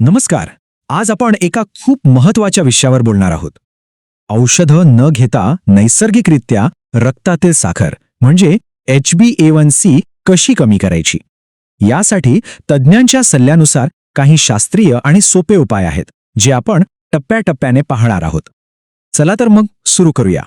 नमस्कार. आज आपण एका खूप महत्त्वाच्या विषयावर बोलणार आहोत. औषधं न घेता नैसर्गिकरित्या रक्तातील साखर म्हणजे H B A one C कशी कमी करायची? यासाठी तज्ज्ञांच्या सल्ल्यानुसार काही शास्त्रीय आणि सोपे उपाय आहेत जे आपण टप्प्याटप्प्याने पाहणार आहोत. चला तर मग सुरू करूया.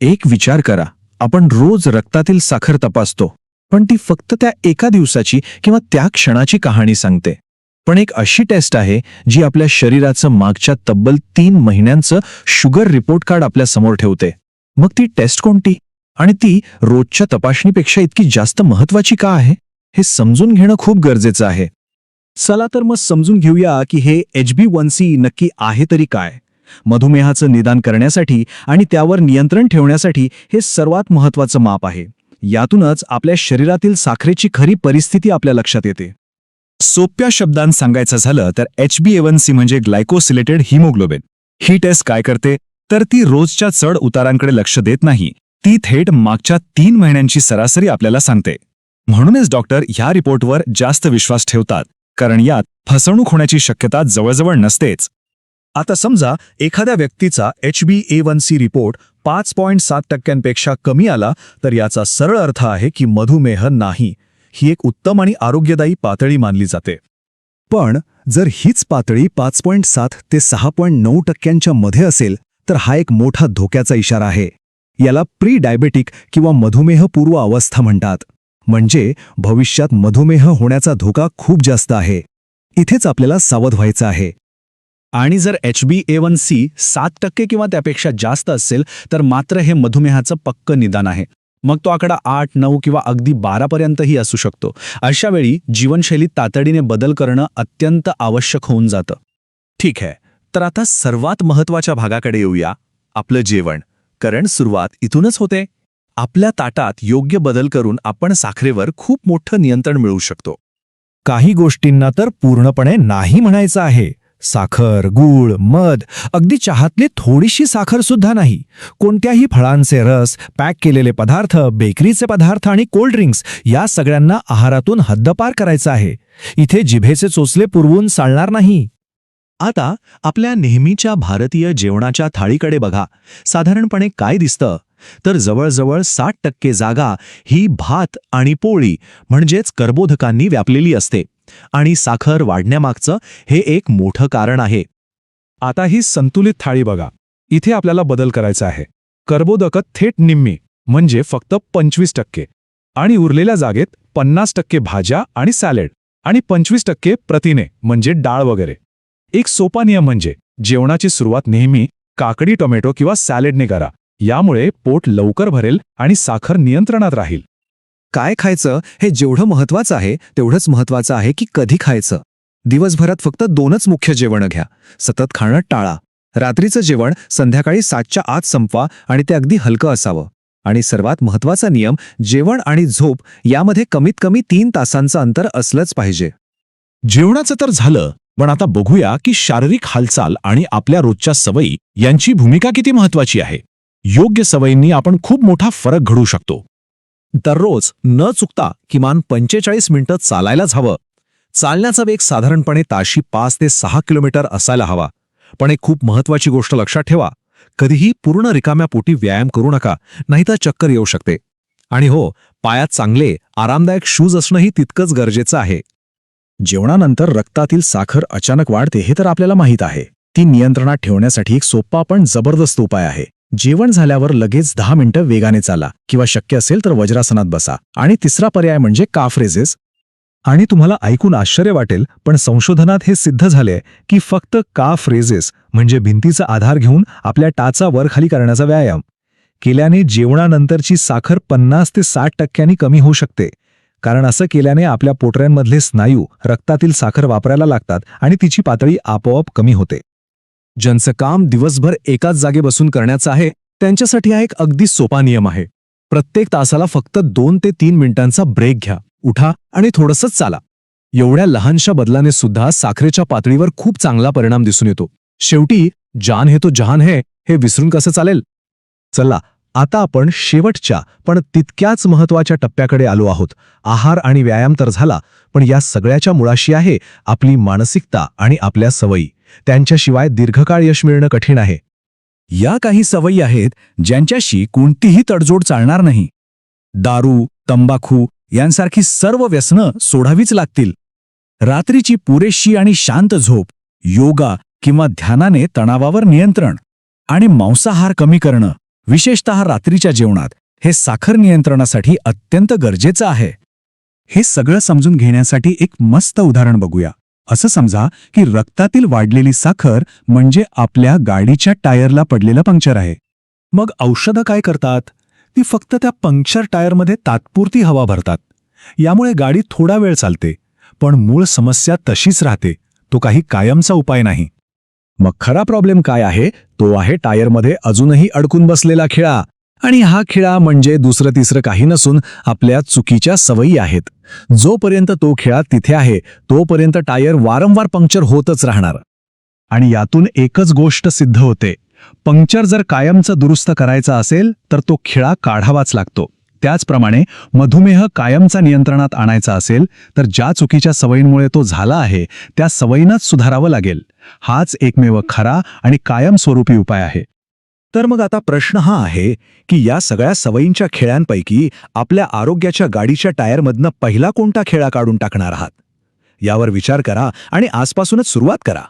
एक विचार करा आपण रोज रक्तातील साखर तपासतो पण ती फक्त त्या एका दिवसाची किंवा त्या क्षणाची कहाणी सांगते. पण एक अशी टेस्ट आहे जी आपल्या शरीराचं मागच्या तब्बल तीन महिन्यांचं शुगर रिपोर्ट कार्ड आपल्यासमोर ठेवते. मग ती टेस्ट कोणती? आणि ती रोजच्या तपासणीपेक्षा इतकी जास्त महत्वाची का आहे? हे समजून घेणं खूप गरजेचं आहे. चला तर मग समजून घेऊया की हे एच बी वन सी नक्की आहे तरी काय? मधुमेहाचं निदान करण्यासाठी आणि त्यावर नियंत्रण ठेवण्यासाठी हे सर्वात महत्वाचं माप आहे. यातूनच आपल्या शरीरातील साखरेची खरी परिस्थिती आपल्या लक्षात येते. सोप्या शब्दांत सांगायचं झालं तर एच बी एवन सी म्हणजे ग्लायकोसिलेटेड हिमोग्लोबिन. ही टेस्ट काय करते? तर ती रोजच्या चढ उतारांकडे लक्ष देत नाही. ती थेट मागच्या तीन महिन्यांची सरासरी आपल्याला सांगते. म्हणूनच डॉक्टर ह्या रिपोर्टवर जास्त विश्वास ठेवतात कारण यात फसवणूक होण्याची शक्यता जवळजवळ नसतेच. आता समजा एखाद्या व्यक्तीचा H B A one C report पाच पॉईंट सात टक्क्यांपेक्षा कमी आला तर याचा सरळ अर्थ आहे की मधुमेह नाही. ही एक उत्तम आणि आरोग्यदायी पातळी मानली जाते. पण जर हीच पातळी पाच पॉईंट सात ते सहा पॉईंट नऊ टक्क्यांच्या मध्ये असेल तर हा एक मोठा धोक्याचा इशारा आहे. याला प्री डायबेटिक किंवा मधुमेहपूर्व अवस्था म्हणतात. म्हणजे भविष्यात मधुमेह होण्याचा धोका खूप जास्त आहे. इथेच आपल्याला सावध व्हायचं आहे. आणि जर H B A one C सात टक्के किंवा त्यापेक्षा जास्त असेल तर मात्र हे मधुमेहाचं पक्क निदान आहे. मग तो आकडा आठ नऊ किंवा अगदी बारापर्यंतही असू शकतो. अशा वेळी जीवनशैलीत तातडीने बदल करणं अत्यंत आवश्यक होऊन जातं. ठीक आहे. तर आता सर्वात महत्त्वाच्या भागाकडे येऊया. आपलं जेवण. कारण सुरुवात इथूनच होते. आपल्या ताटात योग्य बदल करून आपण साखरेवर खूप मोठं नियंत्रण मिळवू शकतो. काही गोष्टींना तर पूर्णपणे नाही म्हणायचं आहे. साखर गूळ मध अगदी चहातली थोडीशी साखर सुद्धा नाही. कोणत्याही फळांचे रस पॅक केलेले पदार्थ बेकरीचे पदार्थ आणि कोल्ड ड्रिंक्स या सगळ्यांना आहारातून हद्दपार करायचं आहे. इथे जिभेचे चोचले पुरवून चालणार नाही. आता आपल्या नेहमीच्या भारतीय जेवणाच्या थाळीकडे बघा. साधारणपणे काय दिसतं? तर जवळजवळ साठ टक्के जागा ही भात आणि पोळी म्हणजेच कर्बोधकांनी व्यापलेली असते. आणि साखर वाढण्यामागचं हे एक मोठं कारण आहे. आता ही संतुलित थाळी बघा. इथे आपल्याला बदल करायचा आहे. कर्बोदक थेट निम्मी म्हणजे फक्त पंचवीस टक्के. आणि उरलेल्या जागेत पन्नास टक्के भाज्या आणि सॅलेड आणि पंचवीस टक्के प्रतिने म्हणजे डाळ वगैरे. एक सोपा नियम म्हणजे जेवणाची सुरुवात नेहमी काकडी टोमॅटो किंवा सॅलेडने करा. यामुळे पोट लवकर भरेल आणि साखर नियंत्रणात राहील. काय खायचं हे जेवढं महत्वाचं आहे तेवढंच महत्वाचं आहे की कधी खायचं. दिवसभरात फक्त दोनच मुख्य जेवणं घ्या. सतत खाणं टाळा. रात्रीचं जेवण संध्याकाळी सातच्या आत संपवा आणि ते अगदी हलकं असावं. आणि सर्वात महत्त्वाचा नियम जेवण आणि झोप यामध्ये कमीत कमी तीन तासांचं अंतर असलंच पाहिजे. जेवणाचं तर झालं पण आता बघूया की शारीरिक हालचाल आणि आपल्या रोजच्या सवयी यांची भूमिका किती महत्वाची आहे. योग्य सवयींनी आपण खूप मोठा फरक घडू शकतो. दररोज न चुकता किमान पंचेचाळीस मिनिटं चालायलाच हवं. चालण्याचा वेग साधारणपणे ताशी पाच ते सहा किलोमीटर असायला हवा. पण एक खूप महत्वाची गोष्ट लक्षात ठेवा कधीही पूर्ण रिकाम्या पोटी व्यायाम करू नका नाहीतर चक्कर येऊ शकते. आणि हो पायात चांगले आरामदायक शूज असणंही तितकंच गरजेचं आहे. जेवणानंतर रक्तातील साखर अचानक वाढते हे तर आपल्याला माहीत आहे. ती नियंत्रणात ठेवण्यासाठी एक सोपा पण जबरदस्त उपाय आहे. जेवण झाल्यावर लगेच दहा मिनिटं वेगाने चाला किंवा शक्य असेल तर वज्रासनात बसा. आणि तिसरा पर्याय म्हणजे काफ्रेजेस आणि तुम्हाला ऐकून आश्चर्य वाटेल पण संशोधनात हे सिद्ध झाले की फक्त का फ्रेजेस म्हणजे भिंतीचा आधार घेऊन आपल्या टाचा वर खाली करण्याचा व्यायाम. केल्याने जेवणानंतरची साखर पन्नास ते साठ टक्क्यांनी कमी होऊ शकते. कारण असं केल्याने आपल्या पोटऱ्यांमधले स्नायू रक्तातील साखर वापरायला लागतात आणि तिची पातळी आपोआप कमी होते. ज्यांचं काम दिवसभर एकाच जागे बसून करण्याचं आहे त्यांच्यासाठी हा एक अगदी सोपा नियम आहे. प्रत्येक तासाला फक्त दोन ते तीन मिनिटांचा ब्रेक घ्या उठा आणि थोडंसंच चाला. एवढ्या लहानशा बदलाने सुद्धा साखरेच्या पातळीवर खूप चांगला परिणाम दिसून येतो. शेवटी जान हे तो जहान है हे विसरून कसं चालेल? चला आता आपण शेवटच्या पण तितक्याच महत्त्वाच्या टप्प्याकडे आलो आहोत. आहार आणि व्यायाम तर झाला पण या सगळ्याच्या मुळाशी आहे आपली मानसिकता आणि आपल्या सवयी. त्यांच्याशिवाय दीर्घकाळ यश मिळणं कठीण आहे. या काही सवयी आहेत ज्यांच्याशी कोणतीही तडजोड चालणार नाही. दारू तंबाखू यांसारखी सर्व व्यसनं सोडावीच लागतील. रात्रीची पुरेशी आणि शांत झोप योगा किंवा ध्यानाने तणावावर नियंत्रण आणि मांसाहार कमी करणं विशेषतः रात्रीच्या जेवणात हे साखर नियंत्रणासाठी अत्यंत गरजेचं आहे. हे सगळं समजून घेण्यासाठी एक मस्त उदाहरण बघूया. असं समजा की रक्तातील वाढलेली साखर म्हणजे आपल्या गाडीच्या टायरला पडलेलं पंक्चर आहे. मग औषधं काय करतात? ती फक्त त्या पंक्चर टायरमध्ये तात्पुरती हवा भरतात. यामुळे गाडी थोडा वेळ चालते पण मूळ समस्या तशीच राहते. तो काही कायमचा उपाय नाही. मग खरा प्रॉब्लेम काय आहे? तो आहे टायरमध्ये अजूनही अडकून बसलेला खिळा. आणि हा खिळा म्हणजे दुसरं तिसरं काही नसून आपल्या चुकीच्या सवयी आहेत. जोपर्यंत तो खिळा तिथे आहे तोपर्यंत टायर वारंवार पंक्चर होतच राहणार. आणि यातून एकच गोष्ट सिद्ध होते. पंक्चर जर कायमचं दुरुस्त करायचा असेल तर तो खिळा काढावाच लागतो. त्याचप्रमाणे मधुमेह कायमचा नियंत्रणात आणायचा असेल तर ज्या चुकीच्या सवयींमुळे तो झाला आहे त्या सवयींनाच सुधारावं लागेल. हाच एकमेव खरा आणि कायमस्वरूपी उपाय आहे. तर मग आता प्रश्न हा आहे की या सगळ्या सवयींच्या खेळांपैकी आपल्या आरोग्याच्या गाडीच्या टायरमधनं पहिला कोणता खेळा काढून टाकणार आहात? यावर विचार करा आणि आजपासूनच सुरुवात करा.